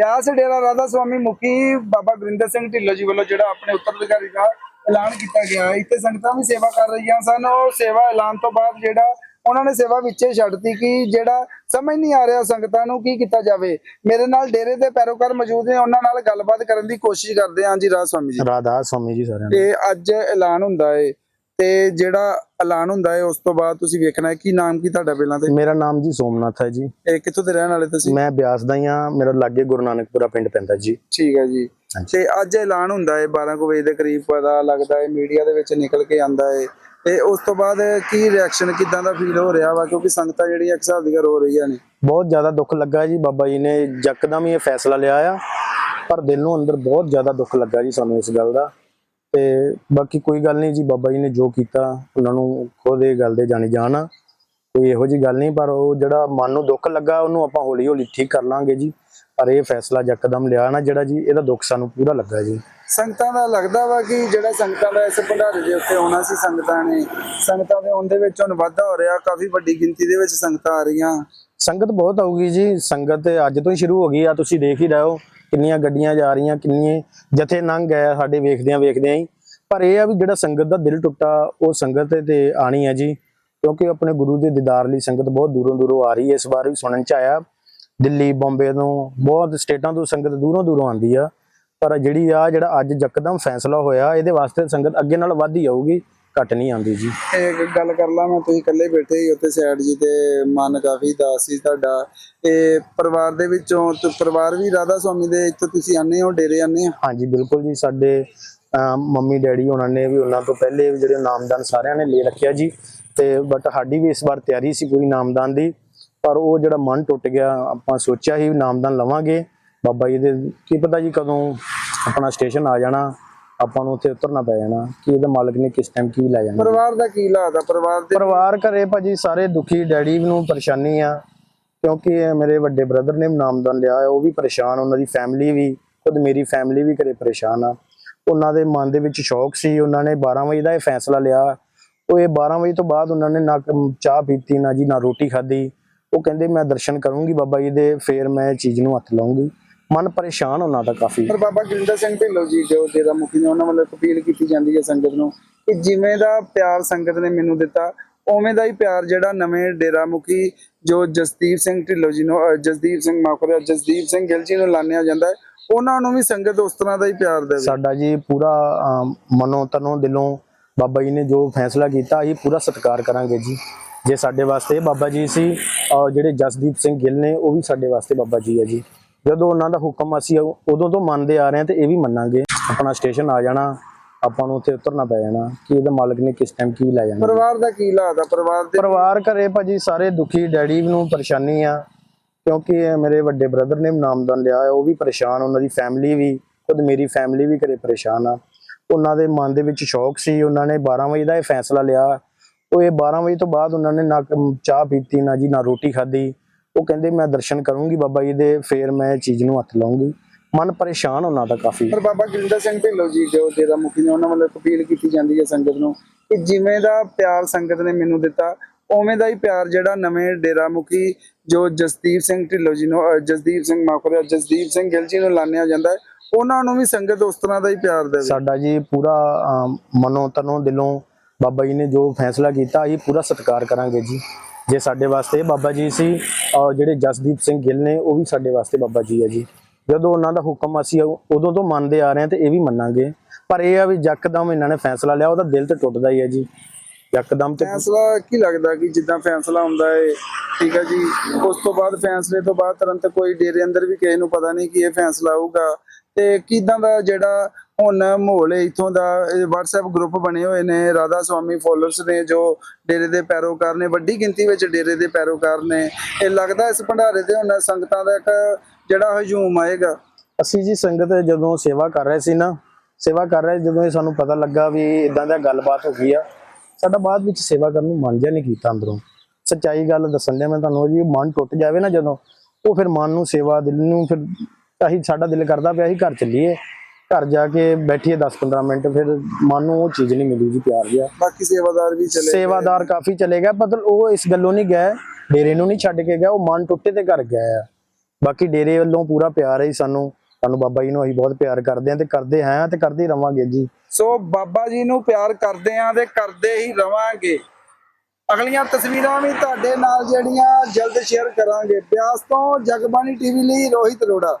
ਬਿਆਸ ਡੇਰਾ ਰਾਧਾ ਸਵਾਮੀ ਮੁਖੀ ਬਾਬਾ ਗੁਰਿੰਦਰ ਸਿੰਘ ਢਿੱਲੋਂ ਜੀ ਵੱਲੋਂ ਜਿਹੜਾ ਆਪਣੇ ਉੱਤਰਾਧਿਕਾਰੀ ਦਾ ਐਲਾਨ ਕੀਤਾ ਗਿਆ। ਇੱਥੇ ਸੰਗਤਾਂ ਵੀ ਸੇਵਾ ਕਰ ਰਹੀਆਂ ਸਨ। ਉਹ ਸੇਵਾ ਐਲਾਨ ਤੋਂ ਬਾਅਦ ਜਿਹੜਾ ਉਹਨਾਂ ਨੇ ਸੇਵਾ ਵਿੱਚੇ ਛੱਡਤੀ ਕਿ ਜਿਹੜਾ ਸਮਝ ਨਹੀਂ ਆ ਰਿਹਾ ਸੰਗਤਾਂ ਨੂੰ ਕੀ ਕੀਤਾ ਜਾਵੇ। ਮੇਰੇ ਨਾਲ ਡੇਰੇ ਦੇ ਪੈਰੋਕਾਰ ਮੌਜੂਦ ਨੇ। ਉਹਨਾਂ ਨਾਲ ਗੱਲਬਾਤ ਕਰਨ ਦੀ ਕੋਸ਼ਿਸ਼ ਕਰਦੇ ਹਾਂ। ਜੀ ਰਾਜ ਸਵਾਮੀ ਜੀ। ਰਾਧਾ ਸਵਾਮੀ ਜੀ ਸਾਰਿਆਂ ਨੂੰ। ਤੇ ਅੱਜ ਐਲਾਨ ਹੁੰਦਾ ਹੈ। ਤੇ ਜਿਹੜਾ ਐਲਾਨ ਹੁੰਦਾ ਹੈ ਉਸ ਤੋਂ ਬਾਅਦ ਤੁਸੀਂ ਵੇਖਣਾ ਹੈ ਕੀ ਨਾਮ ਕੀ ਤੁਹਾਡਾ ਪਹਿਲਾਂ ਤੇ? ਮੇਰਾ ਨਾਮ ਜੀ ਸੋਮਨਾਥ ਹੈ ਜੀ। ਇਹ ਕਿੱਥੋਂ ਦੇ ਰਹਿਣ ਵਾਲੇ ਤੁਸੀਂ? ਮੈਂ ਬਿਆਸ ਦਾ ਹੀ ਹਾਂ ਮੇਰਾ ਲਾਗੇ ਗੁਰੂ ਨਾਨਕਪੁਰਾ ਪਿੰਡ ਪੈਂਦਾ ਜੀ। ਠੀਕ ਹੈ ਜੀ। ਤੇ ਅੱਜ ਐਲਾਨ ਹੁੰਦਾ ਹੈ 12 ਕੁ ਵਜੇ ਦੇ ਕਰੀਬ ਪਤਾ ਲੱਗਦਾ ਹੈ ਮੀਡੀਆ ਦੇ ਵਿੱਚ ਨਿਕਲ ਕੇ ਆਂਦਾ ਹੈ। ਤੇ ਉਸ ਤੋਂ ਬਾਅਦ ਕੀ ਰਿਐਕਸ਼ਨ ਕਿਦਾਂ ਦਾ ਫੀਲ ਹੋ ਰਿਹਾ ਵਾ? ਕਿਉਂਕਿ ਸੰਗਤਾਂ ਜਿਹੜੀਆਂ ਇੱਕ ਹਿਸਾਬ ਦੀਆਂ ਰੋ ਰਹੀਆਂ ਨੇ। ਬਹੁਤ ਜ਼ਿਆਦਾ ਦੁੱਖ ਲੱਗਾ ਜੀ ਬਾਬਾ ਜੀ ਨੇ ਯਕਦਮ ਹੀ ਇਹ ਫੈਸਲਾ ਲਿਆ ਆ। ਪਰ ਦਿਲ ਨੂੰ ਅੰਦਰ ਬਹੁਤ ਜ਼ਿਆਦਾ ਦੁੱਖ ਲੱਗਾ ਜੀ ਸਾਨੂੰ ਇਸ ਗੱਲ ਦਾ। ਤੇ ਬਾਕੀ ਕੋਈ ਗੱਲ ਨਹੀਂ ਜੀ ਬਾਬਾ ਜੀ ਨੇ ਜੋ ਕੀਤਾ ਉਹਨਾਂ ਨੂੰ ਖੁਦ ਇਹ ਗੱਲ ਦੇ ਜਾਣੀ ਜਾਣ ਕੋਈ ਇਹੋ ਜੀ ਗੱਲ ਨਹੀਂ ਪਰ ਉਹ ਜਿਹੜਾ ਮਨ ਨੂੰ ਦੁੱਖ ਲੱਗਾ ਉਹਨੂੰ ਆਪਾਂ ਹੌਲੀ ਹੌਲੀ ਠੀਕ ਕਰ ਲਾਂਗੇ ਜੀ। ਪਰ ਇਹ ਫੈਸਲਾ ਯਕਦਮ ਲਿਆ ਨਾ ਜਿਹੜਾ ਜੀ ਇਹਦਾ ਦੁੱਖ ਸਾਨੂੰ ਪੂਰਾ ਲੱਗਾ ਜੀ। ਸੰਗਤਾਂ ਦਾ ਲੱਗਦਾ ਵਾ ਕਿ ਜਿਹੜਾ ਸੰਗਤਾਂ ਦਾ ਇਸ ਭੰਡਾਰੇ ਦੇ ਉੱਤੇ ਆਉਣਾ ਸੀ ਸੰਗਤਾਂ ਨੇ ਸੰਗਤਾਂ ਦੇ ਆਉਣ ਦੇ ਵਿੱਚ ਹੁਣ ਵਾਧਾ ਹੋ ਰਿਹਾ ਕਾਫੀ ਵੱਡੀ ਗਿਣਤੀ ਦੇ ਵਿੱਚ ਸੰਗਤਾਂ ਆ ਰਹੀਆਂ। ਸੰਗਤ ਬਹੁਤ ਆਊਗੀ ਜੀ ਸੰਗਤ ਅੱਜ ਤੋਂ ਹੀ ਸ਼ੁਰੂ ਹੋ ਗਈ ਆ ਤੁਸੀਂ ਦੇਖ ਹੀ ਰਹੇ ਹੋ। ਕਿੰਨੀਆਂ ਗੱਡੀਆਂ ਜਾ ਰਹੀਆਂ ਕਿੰਨੇ ਜਥੇ ਲੰਘ ਗਏ ਸਾਡੇ ਵੇਖਦਿਆਂ ਵੇਖਦਿਆਂ ਹੀ। ਪਰ ਇਹ ਆ ਵੀ ਜਿਹੜਾ ਸੰਗਤ ਦਾ ਦਿਲ ਟੁੱਟਾ, ਉਹ ਸੰਗਤ ਤੇ ਆਣੀ ਹੈ ਜੀ, ਕਿਉਂਕਿ ਆਪਣੇ ਗੁਰੂ ਦੇ ਦੀਦਾਰ ਲਈ ਸੰਗਤ ਬਹੁਤ ਦੂਰੋਂ ਦੂਰੋਂ ਆ ਰਹੀ ਹੈ। ਇਸ ਵਾਰ ਵੀ ਸੁਣਨ ਚ ਆਇਆ, ਦਿੱਲੀ, ਬੰਬੇ ਤੋਂ ਬਹੁਤ ਸਟੇਟਾਂ ਤੋਂ ਸੰਗਤ ਦੂਰੋਂ ਦੂਰੋਂ ਆਉਂਦੀ ਆ। ਪਰ ਜਿਹੜੀ ਆ ਜਿਹੜਾ ਅੱਜ ਯਕਦਮ ਫੈਸਲਾ ਹੋਇਆ, ਇਹਦੇ ਵਾਸਤੇ ਸੰਗਤ ਅੱਗੇ ਨਾਲ ਵੱਧ ਹੀ ਆਊਗੀ। ਘਟ ਨਹੀਂ ਆਉਂਦੀ ਜੀ। ਇੱਕ ਗੱਲ ਕਰ ਲਾਂ ਮੈਂ ਤੁਸੀਂ ਇਕੱਲੇ ਬੈਠੇ ਹੀ ਉੱਤੇ ਸਾਈਡ ਜੀ ਤੇ ਮਨ ਕਾਫੀ ਉਦਾਸ ਸੀ ਤੁਹਾਡਾ। ਤੇ ਪਰਿਵਾਰ ਦੇ ਵਿੱਚੋਂ ਤੇ ਪਰਿਵਾਰ ਵੀ ਰਾਧਾ ਸਵਾਮੀ ਦੇ ਇੱਥੇ ਤੁਸੀਂ ਆਨੇ ਹੋ ਡੇਰੇ ਆਨੇ ਹੋ? ਹਾਂਜੀ ਬਿਲਕੁਲ ਜੀ ਸਾਡੇ ਮੰਮੀ ਡੈਡੀ ਉਹਨਾਂ ਨੇ ਵੀ ਉਹਨਾਂ ਤੋਂ ਪਹਿਲੇ ਜਿਹੜੇ ਨਾਮਦਾਨ ਸਾਰਿਆਂ ਨੇ ਲੈ ਰੱਖਿਆ ਜੀ। ਤੇ ਬਟ ਸਾਡੀ ਵੀ ਇਸ ਵਾਰ ਤਿਆਰੀ ਸੀ ਪੂਰੀ ਨਾਮਦਾਨ ਦੀ। ਪਰ ਉਹ ਜਿਹੜਾ ਮਨ ਟੁੱਟ ਗਿਆ ਆਪਾਂ ਸੋਚਿਆ ਸੀ ਨਾਮਦਾਨ ਲਵਾਂਗੇ। ਬਾਬਾ ਜੀ ਦੇ ਕੀ ਪਤਾ ਜੀ ਕਦੋਂ ਆਪਣਾ ਸਟੇਸ਼ਨ ਆ ਜਾਣਾ। ਆਪਾਂ ਨੂੰ ਉੱਥੇ ਉਤਰਨਾ ਪੈ ਜਾਣਾ ਕਿ ਇਹਦੇ ਮਾਲਕ ਨੇ ਕਿਸ ਟਾਈਮ ਕੀ ਲੈ ਜਾਣਾ। ਪਰਿਵਾਰ ਦਾ ਕੀ ਹਾਲਾਤ ਆ? ਪਰਿਵਾਰ ਦੇ ਪਰਿਵਾਰ ਘਰੇ ਭਾਜੀ ਸਾਰੇ ਦੁਖੀ ਡੈਡੀ ਨੂੰ ਪਰੇਸ਼ਾਨੀ ਆ ਕਿਉਂਕਿ ਮੇਰੇ ਵੱਡੇ ਬ੍ਰਦਰ ਨੇ ਨਾਮਦਾਨ ਲਿਆ ਉਹ ਵੀ ਪਰੇਸ਼ਾਨ ਉਹਨਾਂ ਦੀ ਫੈਮਿਲੀ ਵੀ ਖੁਦ ਮੇਰੀ ਫੈਮਿਲੀ ਵੀ ਘਰੇ ਪਰੇਸ਼ਾਨ ਆ। ਉਹਨਾਂ ਦੇ ਮਨ ਦੇ ਵਿੱਚ ਸ਼ੌਕ ਸੀ ਉਹਨਾਂ ਨੇ 12 ਵਜੇ ਦਾ ਇਹ ਫੈਸਲਾ ਲਿਆ। ਉਹ ਇਹ 12 ਵਜੇ ਤੋਂ ਬਾਅਦ ਉਹਨਾਂ ਨੇ ਨਾ ਚਾਹ ਪੀਤੀ ਨਾ ਜੀ ਨਾ ਰੋਟੀ ਖਾਧੀ। ਉਹ ਕਹਿੰਦੇ ਮੈਂ ਦਰਸ਼ਨ ਕਰੂੰਗੀ ਬਾਬਾ ਜੀ ਦੇ ਫੇਰ ਮੈਂ ਇਹ ਚੀਜ਼ ਨੂੰ ਹੱਥ ਲਾਉਂਗੀ ਮਨ ਪਰੇਸ਼ਾਨ ਉਹਨਾਂ ਦਾ ਕਾਫੀ। ਪਰ ਬਾਬਾ ਗੁਰਿੰਦਰ ਸਿੰਘ ਢਿੱਲੋਂ ਜੀ ਜੋ ਡੇਰਾ ਮੁਖੀ ਨੇ ਉਹਨਾਂ ਵੱਲੋਂ ਅਪੀਲ ਕੀਤੀ ਜਾਂਦੀ ਹੈ ਸੰਗਤ ਨੂੰ ਕਿ ਜਿਵੇਂ ਦਾ ਪਿਆਰ ਸੰਗਤ ਨੇ ਮੈਨੂੰ ਦਿੱਤਾ ਉਵੇਂ ਦਾ ਹੀ ਪਿਆਰ ਜਿਹੜਾ ਨਵੇਂ ਡੇਰਾ ਮੁਖੀ ਜੋ ਜਸਦੀਪ ਸਿੰਘ ਢਿੱਲੋਂ ਜੀ ਨੂੰ ਜਸਦੀਪ ਸਿੰਘ ਮਾਫ ਕਰਿਆ ਜਸਦੀਪ ਸਿੰਘ ਗਿੱਲ ਜੀ ਨੂੰ ਲਾਣਿਆ ਜਾਂਦਾ ਹੈ ਉਹਨਾਂ ਨੂੰ ਵੀ ਸੰਗਤ ਉਸ ਤਰ੍ਹਾਂ ਦਾ ਹੀ ਪਿਆਰ ਦੇਵੇ। ਸਾਡਾ ਜੀ ਪੂਰਾ ਮਨੋਂ ਤਨੋਂ ਦਿਲੋਂ ਬਾਬਾ ਜੀ ਨੇ ਜੋ ਫੈਸਲਾ ਕੀਤਾ ਅਸੀਂ ਪੂਰਾ ਸਤਿਕਾਰ ਕਰਾਂਗੇ ਜੀ। ਜੇ ਸਾਡੇ ਵਾਸਤੇ ਬਾਬਾ ਜੀ ਸੀ ਔਰ ਜਿਹੜੇ ਜਸਦੀਪ ਸਿੰਘ ਗਿੱਲ ਨੇ ਉਹ ਵੀ ਸਾਡੇ ਵਾਸਤੇ ਬਾਬਾ ਜੀ ਹੈ ਜੀ। ਜਦੋਂ ਉਹਨਾਂ ਦਾ ਹੁਕਮ ਅਸੀਂ ਉਦੋਂ ਤੋਂ ਮੰਨਦੇ ਆ ਰਹੇ ਹਾਂ ਤੇ ਇਹ ਵੀ ਮੰਨਾਂਗੇ। ਆਪਣਾ ਸਟੇਸ਼ਨ ਆ ਜਾਣਾ ਆਪਾਂ ਨੂੰ ਉੱਥੇ ਉਤਰਨਾ ਪੈ ਜਾਣਾ ਕਿ ਇਹਦੇ ਮਾਲਕ ਨੇ ਕਿਸ ਟਾਈਮ ਕੀ ਲੈ ਜਾਣਾ। ਪਰਿਵਾਰ ਦਾ ਕੀ ਆ? ਪਰਿਵਾਰ ਦੇ ਪਰਿਵਾਰ ਘਰੇ ਭਾਜੀ ਸਾਰੇ ਦੁਖੀ ਡੈਡੀ ਨੂੰ ਪਰੇਸ਼ਾਨੀ ਆ ਕਿਉਂਕਿ ਮੇਰੇ ਵੱਡੇ ਬ੍ਰਦਰ ਨੇ ਨਾਮਦਾਨ ਲਿਆ ਉਹ ਵੀ ਪਰੇਸ਼ਾਨ ਉਹਨਾਂ ਦੀ ਫੈਮਿਲੀ ਵੀ ਖੁਦ ਮੇਰੀ ਫੈਮਿਲੀ ਵੀ ਘਰੇ ਪਰੇਸ਼ਾਨ ਆ। ਉਹਨਾਂ ਦੇ ਮਨ ਦੇ ਵਿੱਚ ਸ਼ੌਕ ਸੀ ਉਹਨਾਂ ਨੇ 12 ਵਜੇ ਦਾ ਇਹ ਫੈਸਲਾ ਲਿਆ। ਉਹ ਇਹ 12 ਵਜੇ ਤੋਂ ਬਾਅਦ ਉਹਨਾਂ ਨੇ ਨਾ ਚਾਹ ਪੀਤੀ ਨਾ ਜੀ ਨਾ ਰੋਟੀ ਖਾਧੀ। ਉਹ ਕਹਿੰਦੇ ਮੈਂ ਦਰਸ਼ਨ ਕਰੂੰਗੀ ਬਾਬਾ ਜੀ ਦੇ ਫੇਰ ਮੈਂ ਇਹ ਚੀਜ਼ ਨੂੰ ਹੱਥ ਲਾਉਂਗੀ ਮਨ ਪਰੇਸ਼ਾਨ ਉਹਨਾਂ ਦਾ ਕਾਫੀ। ਪਰ ਬਾਬਾ ਗੁਰਿੰਦਰ ਸਿੰਘ ਢਿੱਲੋਂ ਜੀ ਜੋ ਡੇਰਾ ਮੁਖੀ ਨੇ ਉਹਨਾਂ ਵੱਲੋਂ ਅਪੀਲ ਕੀਤੀ ਜਾਂਦੀ ਹੈ ਸੰਗਤ ਨੂੰ ਕਿ ਜਿਵੇਂ ਦਾ ਪਿਆਰ ਸੰਗਤ ਨੇ ਮੈਨੂੰ ਦਿੱਤਾ ਉਵੇਂ ਦਾ ਹੀ ਪਿਆਰ ਜਿਹੜਾ ਨਵੇਂ ਡੇਰਾ ਮੁਖੀ ਜੋ ਜਸਦੀਪ ਸਿੰਘ ਢਿੱਲੋਂ ਜੀ ਨੂੰ ਜਸਦੀਪ ਸਿੰਘ ਮਾਫ ਕਰਿਆ ਜਸਦੀਪ ਸਿੰਘ ਗਿੱਲ ਜੀ ਨੂੰ ਲਾਣਿਆ ਜਾਂਦਾ ਹੈ ਉਹਨਾਂ ਨੂੰ ਵੀ ਸੰਗਤ ਉਸ ਤਰ੍ਹਾਂ ਦਾ ਹੀ ਪਿਆਰ ਦੇਵੇ। ਸਾਡਾ ਜੀ ਪੂਰਾ ਮਨੋਂ ਤਨੋਂ ਦਿਲੋਂ ਬਾਬਾ ਜੀ ਨੇ ਜੋ ਫੈਸਲਾ ਕੀਤਾ ਅਸੀਂ ਪੂਰਾ ਸਤਿਕਾਰ ਕਰਾਂਗੇ ਜੀ। ਜੇ ਸਾਡੇ ਵਾਸਤੇ ਬਾਬਾ ਜੀ ਸੀ, ਔਰ ਜਿਹੜੇ ਜਸਦੀਪ ਸਿੰਘ ਗਿੱਲ ਨੇ, ਉਹ ਵੀ ਸਾਡੇ ਵਾਸਤੇ ਬਾਬਾ ਜੀ ਹੈ ਜੀ। ਜਦੋਂ ਉਹਨਾਂ ਦਾ ਹੁਕਮ ਅਸੀਂ ਉਦੋਂ ਤੋਂ ਮੰਨਦੇ ਆ ਰਹੇ ਹਾਂ ਤੇ ਇਹ ਵੀ ਮੰਨਾਂਗੇ। ਪਰ ਇਹ ਆ ਵੀ ਯਕਦਮ ਇਹਨਾਂ ਨੇ ਫੈਸਲਾ ਲਿਆ, ਉਹਦਾ ਦਿਲ ਤੇ ਟੁੱਟਦਾ ਹੀ ਹੈ ਜੀ। ਯਕਦਮ ਤੇ ਫੈਸਲਾ ਕੀ ਲੱਗਦਾ ਕਿ ਜਿੱਦਾਂ ਫੈਸਲਾ ਹੁੰਦਾ ਹੈ ਠੀਕ ਹੈ ਜੀ? ਉਸ ਤੋਂ ਬਾਅਦ ਫੈਸਲੇ ਤੋਂ ਬਾਅਦ ਤੁਰੰਤ ਕੋਈ ਡੇਰੇ ਅੰਦਰ ਵੀ ਕਿਸੇ ਨੂੰ ਪਤਾ ਨਹੀਂ ਕਿ ਇਹ ਫੈਸਲਾ ਆਊਗਾ। ਤੇ ਕਿਦਾਂ ਦਾ ਜਿਹੜਾ ਹੁਣ ਮਾਹੌਲ ਹੈ, ਇਥੋਂ ਦਾ WhatsApp ਗਰੁੱਪ ਬਣੇ ਹੋਏ ਨੇ, ਰਾਧਾ ਸਵਾਮੀ ਫੋਲੋਅਰਸ ਨੇ, ਜੋ ਡੇਰੇ ਦੇ ਪੈਰੋਕਾਰ ਨੇ, ਵੱਡੀ ਗਿਣਤੀ ਵਿੱਚ ਡੇਰੇ ਦੇ ਪੈਰੋਕਾਰ ਨੇ। ਇਹ ਲੱਗਦਾ ਇਸ ਭੰਡਾਰੇ ਤੇ ਹੁਣ ਸੰਗਤਾਂ ਦਾ ਇੱਕ ਜਿਹੜਾ ਹਜੂਮ ਆਏਗਾ। ਅਸੀਂ ਜੀ ਸੰਗਤ ਜਦੋਂ ਸੇਵਾ ਕਰ ਰਹੇ ਸੀ ਨਾ, ਸੇਵਾ ਕਰ ਰਹੇ ਜਦੋਂ ਇਹ ਸਾਨੂੰ ਪਤਾ ਲੱਗਾ ਵੀ ਇਦਾਂ ਦਾ ਗੱਲਬਾਤ ਹੋ ਗਈ ਆ, ਸਾਡਾ ਬਾਅਦ ਵਿੱਚ ਸੇਵਾ ਕਰਨ ਨੂੰ ਮਨ ਜਿਹਾ ਨਹੀਂ ਕੀਤਾ ਅੰਦਰੋਂ। ਸੱਚਾਈ ਗੱਲ ਦੱਸਣ ਲਿਆ ਮੈਂ ਤੁਹਾਨੂੰ, ਜੀ ਮਨ ਟੁੱਟ ਜਾਵੇ ਨਾ ਜਦੋਂ, ਉਹ ਫਿਰ ਮਨ ਨੂੰ ਸੇਵਾ ਦਿਲ ਨੂੰ ਫਿਰ ਅਸੀਂ ਸਾਡਾ ਦਿਲ ਕਰਦਾ ਪਿਆ ਅਸੀਂ ਘਰ ਚੱਲੀਏ। ਘਰ ਜਾ ਕੇ ਬੈਠੀਏ 10-15 ਮਿੰਟ ਫਿਰ ਮਨ ਨੂੰ ਉਹ ਚੀਜ਼ ਨਹੀਂ ਮਿਲੀ ਜੀ ਪਿਆਰ ਜਿਹਾ। ਬਾਕੀ ਸੇਵਾਦਾਰ ਵੀ ਚਲੇ। ਸੇਵਾਦਾਰ ਕਾਫੀ ਚਲੇ ਗਏ ਮਤਲਬ ਉਹ ਇਸ ਗੱਲੋਂ ਨਹੀਂ ਗਏ ਡੇਰੇ ਨੂੰ ਨਹੀਂ ਛੱਡ ਕੇ ਗਿਆ ਉਹ ਮਨ ਟੁੱਟੇ ਤੇ ਘਰ ਗਿਆ ਆ। ਬਾਕੀ ਡੇਰੇ ਵੱਲੋਂ ਪੂਰਾ ਪਿਆਰ ਹੈ ਸਾਨੂੰ ਸਾਨੂੰ ਬਾਬਾ ਜੀ ਨੂੰ ਅਸੀਂ ਬਹੁਤ ਪਿਆਰ ਕਰਦੇ ਹਾਂ ਤੇ ਕਰਦੇ ਹਾਂ ਤੇ ਕਰਦੇ ਹੀ ਰਵਾਂਗੇ ਜੀ। ਸੋ ਬਾਬਾ ਜੀ ਨੂੰ ਪਿਆਰ ਕਰਦੇ ਆਂ ਤੇ ਕਰਦੇ ਹੀ ਰਵਾਂਗੇ। ਅਗਲੀਆਂ ਤਸਵੀਰਾਂ ਵੀ ਤੁਹਾਡੇ ਨਾਲ ਜਿਹੜੀਆਂ ਜਲਦ ਸ਼ੇਅਰ ਕਰਾਂਗੇ। ਬਿਆਸ ਤੋਂ ਜਗਬਾਣੀ ਟੀਵੀ ਲਈ ਰੋਹਿਤ ਅਰੋੜਾ।